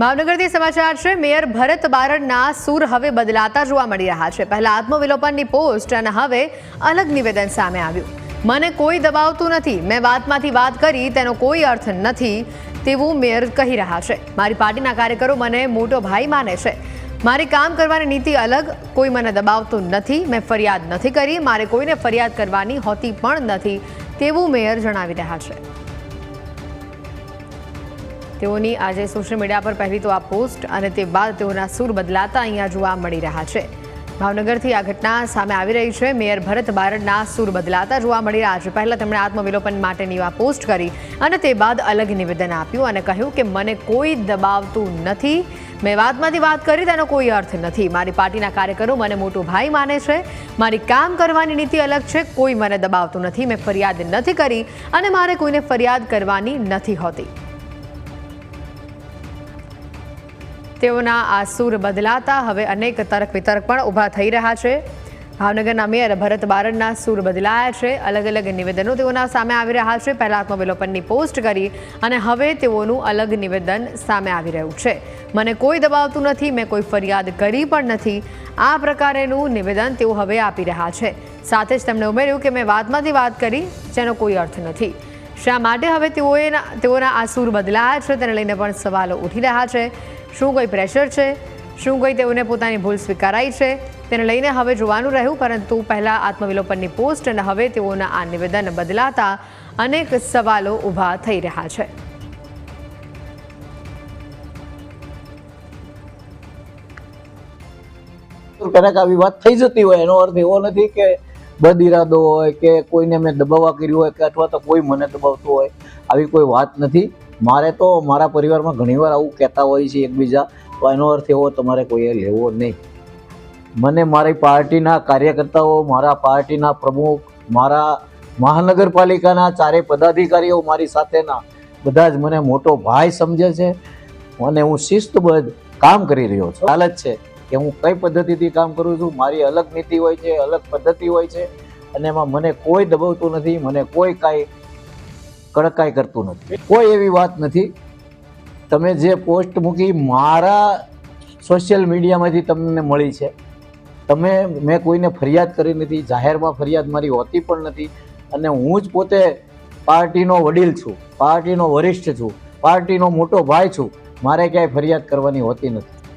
ભાવનગરથી સમાચાર છે, મેયર ભરત બારડના સૂર હવે બદલાતા જોવા મળી રહ્યા છે. પહેલા આત્મવિલોપનની પોસ્ટ અને હવે અલગ નિવેદન સામે આવ્યું. મને કોઈ દબાવતું નથી. મેં વાતમાંથી વાત કરી, તેનો કોઈ અર્થ નથી તેવું મેયર કહી રહ્યા છે. મારી પાર્ટીના કાર્યકરો મને મોટો ભાઈ માને છે. મારી કામ કરવાની નીતિ અલગ, કોઈ મને દબાવતું નથી. મેં ફરિયાદ નથી કરી. મારે કોઈને ફરિયાદ કરવાની હોતી પણ નથી તેવું મેયર જણાવી રહ્યા છે. તેઓની આજે સોશિયલ મીડિયા પર પહેલી તો આ પોસ્ટ અને તે બાદ તેઓના સૂર બદલાતા અહીંયા જોવા મળી રહ્યા છે. ભાવનગરથી આ ઘટના સામે આવી રહી છે. મેયર ભરત બારડના સૂર બદલાતા જોવા મળી રહ્યા છે. પહેલાં તેમણે આત્મવિલોપન માટેની આ પોસ્ટ કરી અને તે બાદ અલગ નિવેદન આપ્યું અને કહ્યું કે મને કોઈ દબાવતું નથી. મેં વાતમાંથી વાત કરી, તેનો કોઈ અર્થ નથી. મારી પાર્ટીના કાર્યકરો મને મોટો ભાઈ માને છે. મારી કામ કરવાની નીતિ અલગ છે. કોઈ મને દબાવતું નથી. મેં ફરિયાદ નથી કરી અને મારે કોઈને ફરિયાદ કરવાની નથી હોતી. તેઓના આ સૂર બદલાતા હવે અનેક તર્ક વિતર્ક પણ ઊભા થઈ રહ્યા છે. ભાવનગરના મેયર ભરત બારડના સૂર બદલાયા છે. અલગ અલગ નિવેદનો તેઓના સામે આવી રહ્યા છે. પહેલા આત્મવિલોપનની પોસ્ટ કરી અને હવે તેઓનું અલગ નિવેદન સામે આવી રહ્યું છે. મને કોઈ દબાવતું નથી, મેં કોઈ ફરિયાદ કરી પણ નથી. આ પ્રકારેનું નિવેદન તેઓ હવે આપી રહ્યા છે. સાથે જ તેમણે ઉમેર્યું કે મેં વાતમાંથી વાત કરી, જેનો કોઈ અર્થ નથી. શા માટે હવે તેઓએ તેઓના આ સૂર બદલાયા છે? તેને લઈને પણ સવાલો ઉઠી રહ્યા છે. શું કોઈ પ્રેશર છે? શું કોઈ તેઓને પોતાની ભૂલ સ્વીકારાઈ છે? તેને લઈને હવે જોવાનું રહ્યું, પરંતુ પહેલાં આત્મવિલોપનની પોસ્ટ અને હવે તેઓના આ નિવેદન બદલાતા અનેક સવાલો ઊભા થઈ રહ્યા છે. ક્યારેક આવી વાત થઈ જતી હોય, એનો અર્થ એવો નથી કે બદ ઇરાદો હોય કે કોઈને મેં દબાવવા કર્યું હોય કે અથવા તો કોઈ મને દબાવતું હોય, આવી કોઈ વાત નથી. મારે તો મારા પરિવારમાં ઘણીવાર આવું કહેતા હોય છે એકબીજા, તો એનો અર્થ એવો, તમારે કોઈએ લેવો નહીં. મને મારી પાર્ટીના કાર્યકર્તાઓ, મારા પાર્ટીના પ્રમુખ, મારા મહાનગરપાલિકાના ચારે પદાધિકારીઓ મારી સાથેના બધા જ મને મોટો ભાઈ સમજે છે. અને હું શિસ્તબદ્ધ કામ કરી રહ્યો છું. હાલત છે. કે હું કઈ પદ્ધતિથી કામ કરું છું, મારી અલગ નીતિ હોય છે, અલગ પદ્ધતિ હોય છે, અને એમાં મને કોઈ દબાવતું નથી, મને કોઈ કાંઈ કડકાઈ કરતું નથી. કોઈ એવી વાત નથી. તમે જે પોસ્ટ મૂકી મારા સોશિયલ મીડિયામાંથી તમને મળી છે. તમે, મેં કોઈને ફરિયાદ કરી નથી, જાહેરમાં ફરિયાદ મારી હોતી પણ નથી, અને હું જ પોતે પાર્ટીનો વડીલ છું, પાર્ટીનો વરિષ્ઠ છું, પાર્ટીનો મોટો ભાઈ છું, મારે ક્યાંય ફરિયાદ કરવાની હોતી નથી.